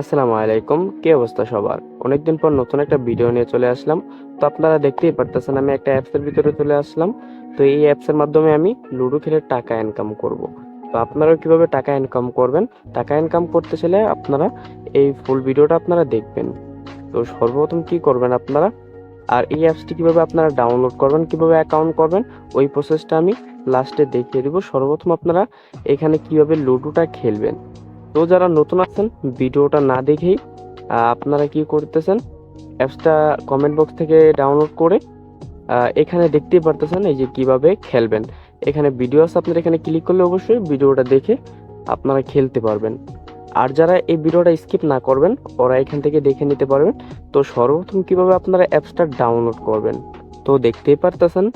আসসালামু আলাইকুম, কি অবস্থা সবার? অনেকদিন পর নতুন একটা ভিডিও নিয়ে চলে আসলাম। তো আপনারা দেখতেই পারতেছেন, আমি একটা অ্যাপসের ভিতরে চলে আসলাম। তো এই অ্যাপসের মাধ্যমে আমি লুডো খেলে টাকা ইনকাম করব। তো আপনারাও কীভাবে টাকা ইনকাম করবেন? টাকা ইনকাম করতে চাইলে আপনারা এই ফুল ভিডিওটা আপনারা দেখবেন। তো সর্বপ্রথম কি করবেন আপনারা? আর এই অ্যাপসটি কীভাবে আপনারা ডাউনলোড করবেন, কীভাবে অ্যাকাউন্ট করবেন, ওই প্রসেসটা আমি লাস্টে দেখিয়ে দিব। সর্বপ্রথম আপনারা এখানে কীভাবে লুডোটা খেলবেন। তো যারা নতুন আছেন, ভিডিওটা না দেখেই আপনারা কি করতেছেন, অ্যাপসটা কমেন্ট বক্স থেকে ডাউনলোড করে এখানে দেখতেই পারতেছেন এই যে কীভাবে খেলবেন। এখানে ভিডিও আছে, আপনারা এখানে ক্লিক করলে অবশ্যই ভিডিওটা দেখে আপনারা খেলতে পারবেন। আর যারা এই ভিডিওটা স্কিপ না করবেন, ওরা এখান থেকে দেখে নিতে পারবেন। তো সর্বপ্রথম কীভাবে আপনারা অ্যাপসটা ডাউনলোড করবেন? তো দেখতেই পারতেছেন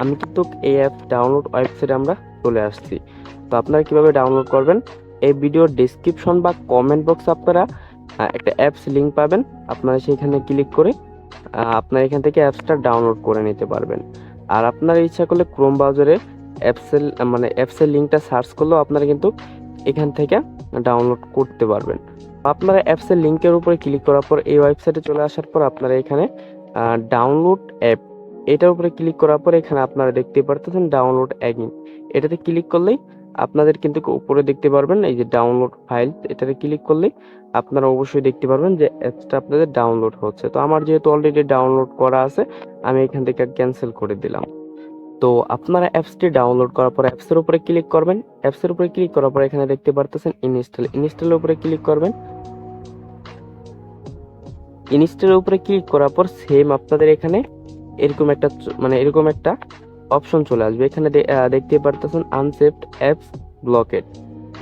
আমি কিন্তু এই অ্যাপ ডাউনলোড ওয়েবসাইটে আমরা চলে আসছি। তো আপনারা কীভাবে ডাউনলোড করবেন? এই ভিডিওর ডেসক্রিপশন বা কমেন্ট বক্সে আপনারা একটা অ্যাপস লিংক পাবেন। আপনারা সেখানে ক্লিক করে আপনারা এখান থেকে অ্যাপসটা ডাউনলোড করে নিতে পারবেন। আর আপনারা ইচ্ছা করলে ক্রোম ব্রাউজারে অ্যাপসের মানে অ্যাপসের লিঙ্কটা সার্চ করলেও আপনারা কিন্তু এখান থেকে ডাউনলোড করতে পারবেন। আপনারা অ্যাপসের লিঙ্কের উপরে ক্লিক করার পর, এই ওয়েবসাইটে চলে আসার পর আপনারা এখানে ডাউনলোড অ্যাপ এটার উপরে ক্লিক করার পর এখানে আপনারা দেখতে পারতেছেন ডাউনলোড অ্যাগিন এটাতে ক্লিক করলেই আপনাদের কিন্তু উপরে দেখতে পারবেন, এই যে ডাউনলোড ফাইল এটাতে ক্লিক করলেই আপনারা অবশ্যই দেখতে পারবেন যে অ্যাপসটা আপনাদের ডাউনলোড হচ্ছে। তো আমার যেহেতু অলরেডি ডাউনলোড করা আছে, আমি এখান থেকে ক্যান্সেল করে দিলাম। তো আপনারা অ্যাপসটি ডাউনলোড করার পর অ্যাপসের উপরে ক্লিক করবেন। অ্যাপসের উপরে ক্লিক করার পর এখানে দেখতে পারতেছেন ইনস্টল ইনস্টলের উপরে ক্লিক করবেন। ইনস্টলের উপরে ক্লিক করার পর সেম আপনাদের এখানে এরকম একটা মানে এরকম একটা অপশন চলে আসবে। এখানে দেখতে পারতেছেন আনসেফড অ্যাপস ব্লকেড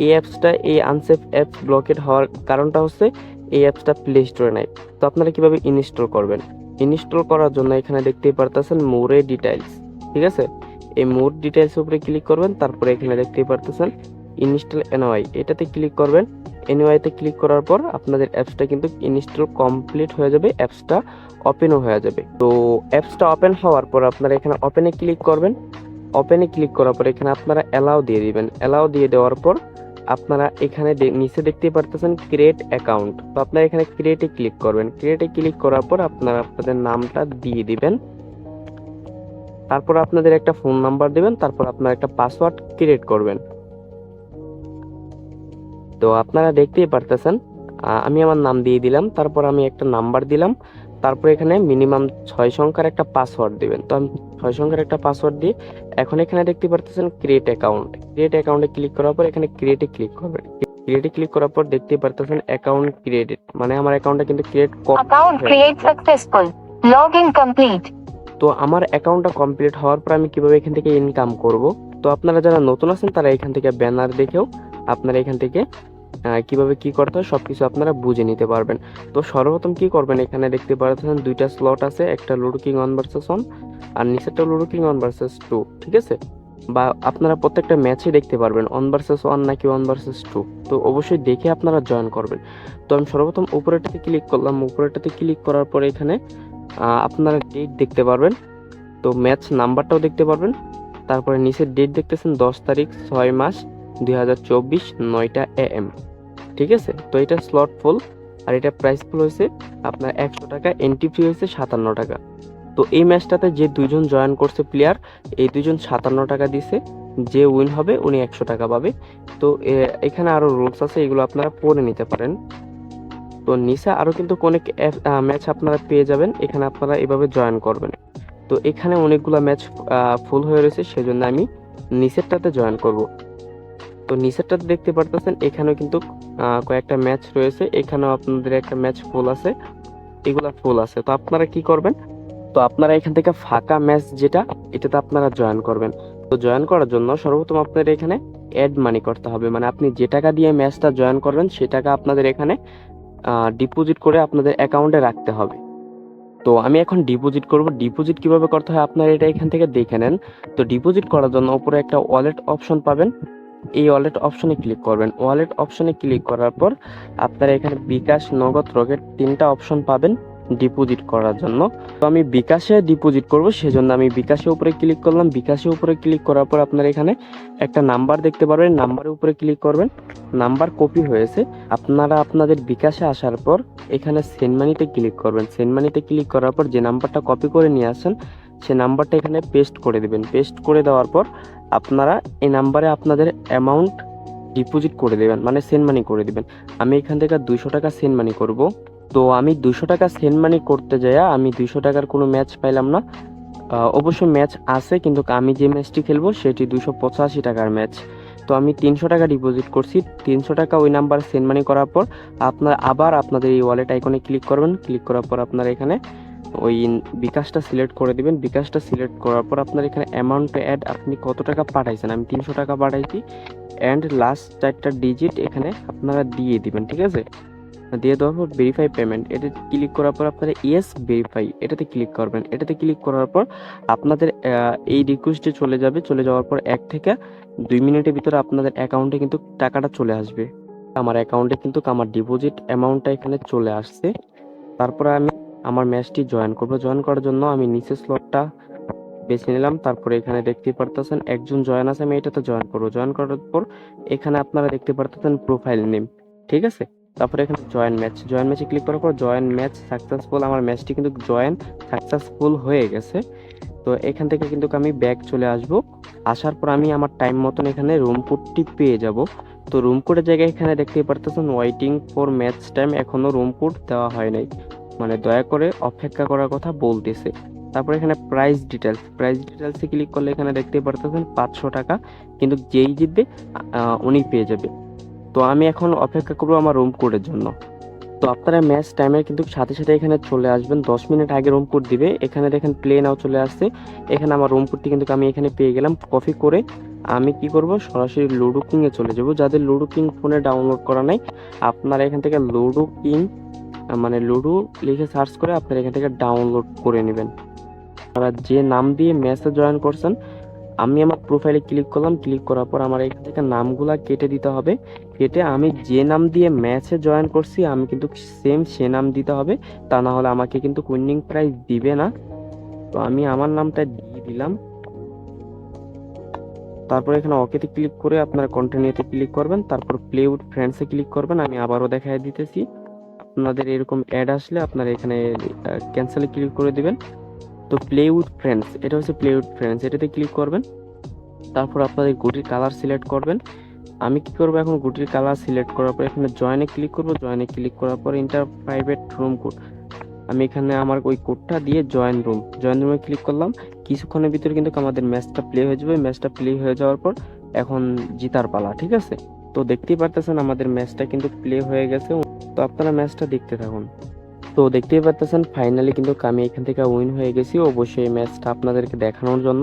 এই অ্যাপসটা এই আনসেফ অ্যাপস ব্লকেড হওয়ার কারণটা হচ্ছে এই অ্যাপসটা প্লে স্টোরে নাই। তো আপনারা কীভাবে ইনস্টল করবেন? ইনস্টল করার জন্য এখানে দেখতে পারতেছেন মোরে ডিটেলস ঠিক আছে? এই মোর ডিটেলস উপরে ক্লিক করবেন, তারপরে এখানে দেখতে পারতেছেন ইনস্টল এনওয়াই এটাতে ক্লিক করবেন। এনওয়াই তে ক্লিক করার পর আপনাদের অ্যাপসটা কিন্তু ইনস্টল কমপ্লিট হয়ে যাবে অ্যাপসটা ওপেনও হয়ে যাবে। তো অ্যাপসটা ওপেন হওয়ার পর আপনারা এখানে ওপেনে ক্লিক করবেন। ওপেনে ক্লিক করার পর এখানে আপনারা অ্যালাউ দিয়ে দিবেন। অ্যালাউ দিয়ে দেওয়ার পর আপনারা এখানে নিচে দেখতে পারতেছেন ক্রিয়েট অ্যাকাউন্ট তো আপনারা এখানে ক্রিয়েটে ক্লিক করবেন। ক্রিয়েটে ক্লিক করার পর আপনারা আপনাদের নামটা দিয়ে দিবেন। তারপর আপনাদের একটা ফোন নাম্বার দেবেন। তারপর আপনারা একটা পাসওয়ার্ড ক্রিয়েট করবেন। তো আপনারা দেখতেই পারতেছেন আমি আমার নাম দিয়ে দিলাম তারপর আমি একটা নাম্বার দিলাম তারপর এখানে মিনিমাম ছয় সংখ্যার একটা পাসওয়ার্ড দিবেন তো আমি ছয় সংখ্যার একটা পাসওয়ার্ড দিয়ে এখন এখানে দেখতে পারতেছেন ক্রিয়েট অ্যাকাউন্ট ক্রিয়েট অ্যাকাউন্টে ক্লিক করার পর এখানে ক্রিয়েটে ক্লিক করবেন ক্রিয়েটে ক্লিক করার পর দেখতেই পারতেছেন অ্যাকাউন্ট ক্রিয়েটেড মানে আমার অ্যাকাউন্টটা কিন্তু create Account create successful. Login complete. তো আমার অ্যাকাউন্টটা কমপ্লিট হওয়ার পর আমি কীভাবে এখান থেকে ইনকাম করব তো আপনারা যারা নতুন আছেন তারা এখান থেকে ব্যানার দেখেও আপনারা এখান থেকে কীভাবে কি করতে হয় সবকিছু আপনারা বুঝে নিতে পারবেন। তো সর্বপ্রথম কি করবেন? এখানে দেখতে পাচ্ছেন দুইটা স্লট আছে, একটা Ludo King one versus one আর নিচেরটা Ludo King one versus two ঠিক আছে? বা আপনারা প্রত্যেকটা ম্যাচে দেখতে পারবেন ওয়ান ভার্সেস ওয়ান নাকি ওয়ান ভার্সেস টু তো অবশ্যই দেখে আপনারা জয়েন করবেন। তো আমি সর্বপ্রথম উপরেটাতে ক্লিক করলাম উপরেটাতে ক্লিক করার পরে এখানে আপনারা ডেট দেখতে পারবেন। তো ম্যাচ নাম্বারটাও দেখতে পারবেন। তারপরে নিচের ডেট দেখতেছেন দশ তারিখ, ছয় মাস, দুই হাজার চব্বিশ, নয়টা এ এম ঠিক আছে? তো এটা স্লট ফুল আর এটা প্রাইস ফুল হয়েছে আপনার একশো টাকা এন্ট্রি ফি হয়েছে সাতান্ন টাকা। তো এই ম্যাচটাতে যে দুইজন জয়েন করছে প্লেয়ার এই দুইজন সাতান্ন টাকা দিছে, যে উইন হবে উনি একশো টাকা পাবে। তো এখানে আরও রুলস আছে, এগুলো আপনারা পড়ে নিতে পারেন। তো নিচে আরও কিন্তু অনেক ম্যাচ আপনারা পেয়ে যাবেন, এখানে আপনারা এভাবে জয়েন করবেন। তো এখানে অনেকগুলো ম্যাচ ফুল হয়ে রয়েছে, সেজন্য আমি নিচেরটাতে জয়েন করব। তো নিচেরটাতে দেখতে পারতেছেন, এখানেও কিন্তু কয়েকটা ম্যাচ রয়েছে, এখানেও আপনাদের একটা ম্যাচ ফুল আছে, এগুলা ফুল আছে। তো আপনারা কি করবেন? তো আপনারা এখান থেকে ফাঁকা ম্যাচ যেটা, এটাতে আপনারা জয়েন করবেন। তো জয়েন করার জন্য সর্বপ্রথম আপনাদের এখানে অ্যাড মানি করতে হবে। মানে আপনি যে টাকা দিয়ে ম্যাচটা জয়েন করবেন, সে টাকা আপনাদের এখানে ডিপোজিট করে আপনাদের অ্যাকাউন্টে রাখতে হবে। তো আমি এখন ডিপোজিট করব। ডিপোজিট কীভাবে করতে হয়, আপনারা এটা এখান থেকে দেখে নেন। তো ডিপোজিট করার জন্য উপরে একটা ওয়ালেট অপশন পাবেন। এই ওয়ালেট অপশনে ক্লিক করবেন। ওয়ালেট অপশনে ক্লিক করার পর আপনারা এখানে বিকাশ নগদ রকেট তিনটা অপশন পাবেন ডিপোজিট করার জন্য। তো আমি বিকাশে ডিপোজিট করব, সেজন্য আমি বিকাশের উপরে ক্লিক করলাম। বিকাশের উপরে ক্লিক করার পর আপনার এখানে একটা নাম্বার দেখতে পারবেন। নাম্বারের উপরে ক্লিক করবেন। নাম্বার কপি হয়েছে। আপনারা আপনাদের বিকাশে আসার পর এখানে সেন্ড মানিতে ক্লিক করবেন। সেন্ড মানিতে ক্লিক করার পর যে নাম্বারটা কপি করে নিয়ে আসেন সে নাম্বারটা এখানে পেস্ট করে দেবেন। পেস্ট করে দেওয়ার পর আপনারা এই নাম্বারে আপনাদের অ্যামাউন্ট ডিপোজিট করে দেবেন মানে সেন্ড মানি করে দেবেন। আমি এখান থেকে দুইশো টাকা সেন্ড মানি করব। তো আমি দুশো টাকা সেন্ড মানি করতে যাইয়া আমি দুশো টাকার কোনো ম্যাচ পাইলাম না। অবশ্য ম্যাচ আছে, কিন্তু আমি যে ম্যাচটি খেলব সেটি দুশো পঁচাশি টাকার ম্যাচ তো আমি তিনশো টাকা ডিপোজিট করছি। তিনশো টাকা ওই নাম্বার সেন্ড মানি করার পর আপনার আবার আপনাদের এই ওয়ালেট আইকনে ক্লিক করবেন। ক্লিক করার পর আপনারা এখানে ওই বিকাশটা সিলেক্ট করে দিবেন। বিকাশটা সিলেক্ট করার পর আপনার এখানে অ্যামাউন্ট অ্যাড আপনি কত টাকা পাঠাইছেন? আমি তিনশো টাকা পাঠাইছি। অ্যান্ড লাস্ট চারটা ডিজিট এখানে আপনারা দিয়ে দিবেন, ঠিক আছে? দিয়ে দেওয়ার পর ভেরিফাই পেমেন্ট এটাতে ক্লিক করার পর আপনারা ইয়েস ভেরিফাই এটাতে ক্লিক করবেন। এটাতে ক্লিক করার পর আপনাদের এই রিকোয়েস্টে চলে যাবে। চলে যাওয়ার পর এক থেকে দুই মিনিটের ভিতরে আপনাদের অ্যাকাউন্টে কিন্তু টাকাটা চলে আসবে। আমার অ্যাকাউন্টে কিন্তু আমার ডিপোজিট অ্যামাউন্টটা এখানে চলে আসছে। তারপরে আমি আমার ম্যাচটি জয়েন করব। জয়েন করার জন্য আমি নিচে স্লটটা বেছে নিলাম। তারপরে এখানে দেখতে পারতেছেন একজন জয়েন আছে, আমি এটাতে জয়েন করব। জয়েন করার পর এখানে আপনারা দেখতে পারতেছেন প্রোফাইল নেম ঠিক আছে? তারপরে এখানে জয়েন ম্যাচ জয়েন ম্যাচে ক্লিক করার পর জয়েন ম্যাচ সাকসেসফুল আমার ম্যাচটি কিন্তু জয়েন সাকসেসফুল হয়ে গেছে। তো এখান থেকে কিন্তু আমি ব্যাক চলে আসব। আসার পর আমি আমার টাইম মতন এখানে রুম কোডটি পেয়ে যাব। তো রুম কোডের জায়গায় এখানে দেখতেই পারতেছেন ওয়েটিং ফর ম্যাচ টাইম এখনও রুম কোড দেওয়া হয় নাই। মানে দয়া করে অপেক্ষা করার কথা বলতেছে। তারপর এখানে প্রাইস ডিটেলস প্রাইস ডিটেলসে ক্লিক করলে এখানে দেখতে পারতেছেন পাঁচশো টাকা, কিন্তু যেই জিতবে উনি পেয়ে যাবে। তো আমি এখন অপেক্ষা করব আমার রুম কোডের জন্য। তো আপনারা ম্যাচ টাইমের কিন্তু সাথে সাথে এখানে চলে আসবেন। দশ মিনিট আগে রুম কোড দিবে। এখানে দেখেন প্লে নাও চলে আসছে। এখানে আমার রুম কোডটি কিন্তু আমি এখানে পেয়ে গেলাম কপি করে। আমি কি করব? সরাসরি লুডো কিংয়ে চলে যাব। যাদের লুডো কিং ফোনে ডাউনলোড করা নাই, আপনারা এখান থেকে লুডো কিং মানে লুডো লিখে সার্চ করে আপনারা এখান থেকে ডাউনলোড করে নেবেন। আপনারা যে নাম দিয়ে ম্যাচে জয়েন করছেন, আমি আমার প্রোফাইলে ক্লিক করলাম ক্লিক করার পর আমার এখান থেকে নামগুলা কেটে দিতে হবে। কেটে আমি যে নাম দিয়ে ম্যাচে জয়েন করছি, আমি কিন্তু সেম সে নাম দিতে হবে, তা না হলে আমাকে কিন্তু উইনিং প্রাইজ দিবে না। তো আমি আমার নামটা দিয়ে দিলাম। তারপর এখানে ওকেতে ক্লিক করে আপনার কন্টিনিউতে ক্লিক করবেন, তারপর প্লে উইথ ফ্রেন্ডসে ক্লিক করবেন, আমি আবারও দেখাই দিতেছি। আপনাদের এরকম অ্যাড আসলে আপনারা এখানে ক্যান্সেলে ক্লিক করে দিবেন। তো প্লে উইথ ফ্রেন্ডস এটা হচ্ছে প্লে উইথ ফ্রেন্ডস এটাতে ক্লিক করবেন। তারপর আপনাদের গুটির কালার সিলেক্ট করবেন। আমি কি করব এখন? গুটির কালার সিলেক্ট করার পর এখানে জয়েনে ক্লিক করব। জয়েনে ক্লিক করার পর ইন্টার প্রাইভেট রুম কোড আমি এখানে আমার ওই কোডটা দিয়ে জয়েন রুম জয়েন রুমে ক্লিক করলাম। কিছুক্ষণের ভিতরে কিন্তু আমাদের ম্যাচটা প্লে হয়ে যাবে। ম্যাচটা প্লে হয়ে যাওয়ার পর এখন জিতার পালা, ঠিক আছে? তো দেখতেই পারতেছেন আমাদের ম্যাচটা কিন্তু প্লে হয়ে গেছে। তো আপনারা ম্যাচটা দেখতে থাকুন। তো দেখতেই পারতেছেন ফাইনালি কিন্তু আমি এখান থেকে উইন হয়ে গেছি। অবশ্যই এই ম্যাচটা আপনাদেরকে দেখানোর জন্য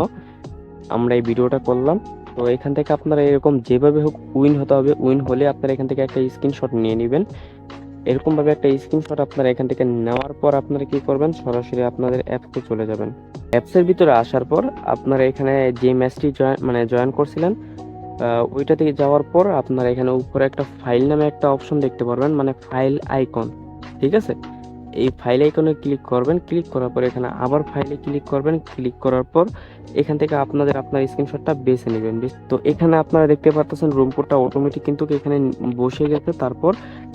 আমরা এই ভিডিওটা করলাম। তো এখান থেকে আপনারা এরকম যেভাবে হোক উইন হতে হবে, উইন হলে আপনারা এখান থেকে একটা স্ক্রিনশট নিয়ে নেবেন। এরকম ভাবে একটা স্ক্রিনশট আপনারা এখান থেকে নেওয়ার পর আপনারা কি করবেন? সরাসরি আপনাদের অ্যাপসে চলে যাবেন। অ্যাপসের ভিতরে আসার পর আপনারা এখানে যে ম্যাচটি জয়েন মানে জয়েন করছিলেন আহ, ওইটা থেকে যাওয়ার পর আপনারা এখানে উপরে একটা ফাইল নামে একটা অপশন দেখতে পারবেন মানে ফাইল আইকন ঠিক আছে? এই ফাইল আইকনে ক্লিক করবেন ক্লিক করার পর এখানে আবার ফাইলে ক্লিক করবেন ক্লিক করার পর এখান থেকে আপনাদের আপনার স্ক্রিনশটটা বেছে নেবেন। তো এখানে আপনারা দেখতে পাচ্ছেন রুম কোডটা অটোমেটিক কিন্তু এখানে বসে গেছে। তারপর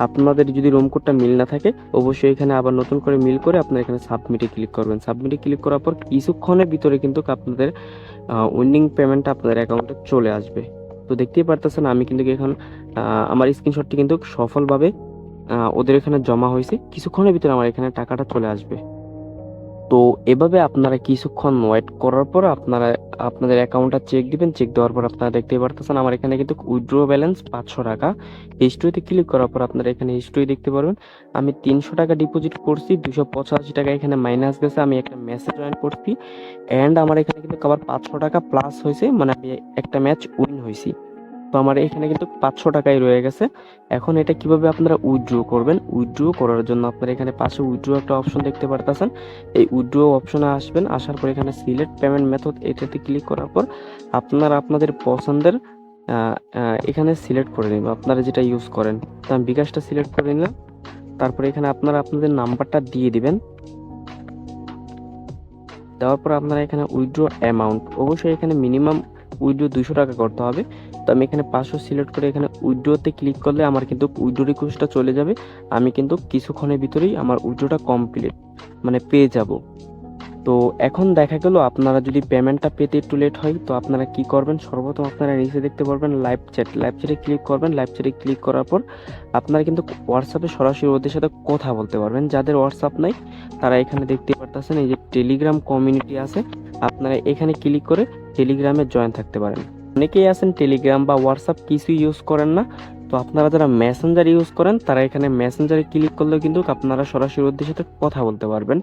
আপনাদের যদি রুম কোডটা মিল না থাকে অবশ্যই এখানে আবার নতুন করে মিল করে আপনারা এখানে সাবমিটে ক্লিক করবেন। সাবমিটে ক্লিক করার পর কিছুক্ষণের ভিতরে কিন্তু আপনাদের উইনিং পেমেন্টটা আপনাদের অ্যাকাউন্টে চলে আসবে। তো দেখতেই পারতেছেন, আমি কিন্তু এখন আমার স্ক্রিনশটটি কিন্তু সফলভাবে ওদের এখানে জমা হয়েছে। কিছুক্ষণের ভিতরে আমার এখানে টাকাটা চলে আসবে। তো এভাবে আপনারা কিছুক্ষণ ওয়েট করার পর আপনারা, আপনাদের অ্যাকাউন্টটা চেক দিবেন চেক দেওয়ার পর আপনারা দেখতেই পারতেছেন আমার এখানে কিন্তু উইথড্র ব্যালেন্স পাঁচশো টাকা। হিস্ট্রিতে ক্লিক করার পর আপনারা এখানে হিস্ট্রি দেখতে পারবেন। আমি তিনশো টাকা ডিপোজিট করছি, দুশো পঁচাশি টাকা এখানে মাইনাস গেছে, আমি একটা ম্যাচে জয়েন করছি। অ্যান্ড আমার এখানে কিন্তু আবার পাঁচশো টাকা প্লাস হয়েছে মানে আমি একটা ম্যাচ উইন হয়েছি। তো আমার এখানে কিন্তু পাঁচশো টাকাই রয়ে গেছে। এখন এটা কীভাবে আপনারা উইথড্র করবেন? উইথড্র করার জন্য আপনারা এখানে পাশে উইথড্র একটা অপশন দেখতে পারতেছেন। এই উইথড্র অপশনে আসবেন, আসার পর এখানে সিলেক্ট পেমেন্ট মেথড, এটাতে ক্লিক করার পর আপনারা আপনাদের পছন্দের এখানে সিলেক্ট করে নিন আপনারা যেটা ইউজ করেন। তো আমি বিকাশটা সিলেক্ট করে নিলাম। তারপরে এখানে আপনারা আপনাদের নাম্বারটা দিয়ে দিবেন। দেওয়ার পর আপনারা এখানে উইথড্র অ্যামাউন্ট, অবশ্যই এখানে মিনিমাম উইথড্র দুশো টাকা করতে হবে। তো আমি এখানে পাঁচশো সিলেক্ট করে এখানে উইড্রোতে ক্লিক করলে আমার কিন্তু উইড্রো রিকোয়েস্টটা চলে যাবে। আমি কিন্তু কিছুক্ষণের ভিতরেই আমার উইড্রোটা কমপ্লিট মানে পেয়ে যাব। তো এখন দেখা গেল আপনারা যদি পেমেন্টটা পেতে একটু লেট হয়, তো আপনারা কি করবেন? সর্বপ্রথম আপনারা নিচে দেখতে পারবেন লাইভ চ্যাট লাইভ চ্যাটে ক্লিক করবেন। লাইভ চ্যাটে ক্লিক করার পর আপনারা কিন্তু হোয়াটসঅ্যাপে সরাসরি ওদের সাথে কথা বলতে পারবেন। যাদের হোয়াটসঅ্যাপ নাই, তারা এখানে দেখতে পারতেছেন এই যে টেলিগ্রাম কমিউনিটি আছে। আপনারা এখানে ক্লিক করে টেলিগ্রামে জয়েন থাকতে পারেন। অনেকেই আছেন টেলিগ্রাম বা হোয়াটসঅ্যাপ কিছু ইউজ করেন না। তো আপনারা যারা মেসেঞ্জার ইউজ করেন, তারা এখানে মেসেঞ্জারে ক্লিক করলেও কিন্তু আপনারা সরাসরি ওদের সাথে কথা বলতে পারবেন।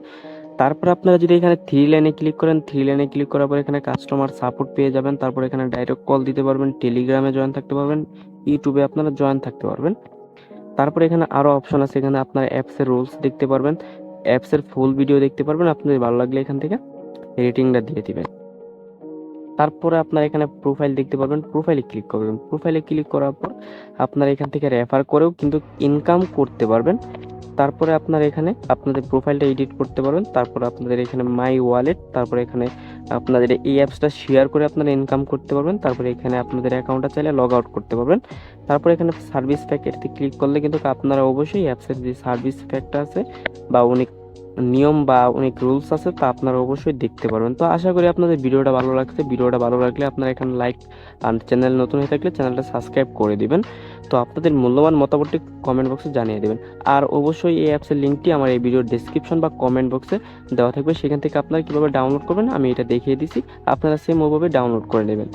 তারপর আপনারা যদি এখানে থ্রি লাইনে ক্লিক করেন থ্রি লাইনে ক্লিক করার পর এখানে কাস্টমার সাপোর্ট পেয়ে যাবেন। তারপর এখানে ডাইরেক্ট কল দিতে পারবেন টেলিগ্রামে জয়েন থাকতে পারবেন ইউটিউবে আপনারা জয়েন থাকতে পারবেন। তারপর এখানে আরও অপশন আছে, এখানে আপনার অ্যাপসের রুলস দেখতে পারবেন। অ্যাপসের ফুল ভিডিও দেখতে পারবেন, আপনাদের ভালো লাগলে এখান থেকে রেটিংটা দিয়ে দিবেন। তারপরে আপনার এখানে প্রোফাইল দেখতে পারবেন প্রোফাইলে ক্লিক করবেন। প্রোফাইলে ক্লিক করার পর আপনারা এখান থেকে রেফার করেও কিন্তু ইনকাম করতে পারবেন। তারপরে আপনার এখানে আপনাদের প্রোফাইলটা এডিট করতে পারবেন তারপরে আপনাদের এখানে মাই ওয়ালেট তারপরে এখানে আপনাদের এই অ্যাপসটা শেয়ার করে আপনারা ইনকাম করতে পারবেন, তারপরে এখানে আপনাদের অ্যাকাউন্টটা চাইলে লগ আউট করতে পারবেন। তারপরে এখানে সার্ভিস প্যাকেটতে ক্লিক করলে কিন্তু আপনারা অবশ্যই অ্যাপসের যে সার্ভিস প্যাকটা আছে বা অনেক নিয়ম বা অনেক রুলস আছে, তা আপনারা অবশ্যই দেখতে পারবেন। তো আশা করি আপনাদের ভিডিওটা ভালো লাগছে। ভিডিওটা ভালো লাগলে আপনারা এখানে লাইক আর চ্যানেল নতুন হয়ে থাকলে চ্যানেলটা সাবস্ক্রাইব করে দিবেন। তো আপনাদের মূল্যবান মতামতটি কমেন্ট বক্সে জানিয়ে দেবেন। আর অবশ্যই এই অ্যাপসের লিঙ্কটি আমার এই ভিডিওর ডেসক্রিপশন বা কমেন্ট বক্সে দেওয়া থাকবে। সেখান থেকে আপনারা কীভাবে ডাউনলোড করবেন, আমি এটা দেখিয়ে দিছি। আপনারা সেম ওভাবে ডাউনলোড করে নেবেন।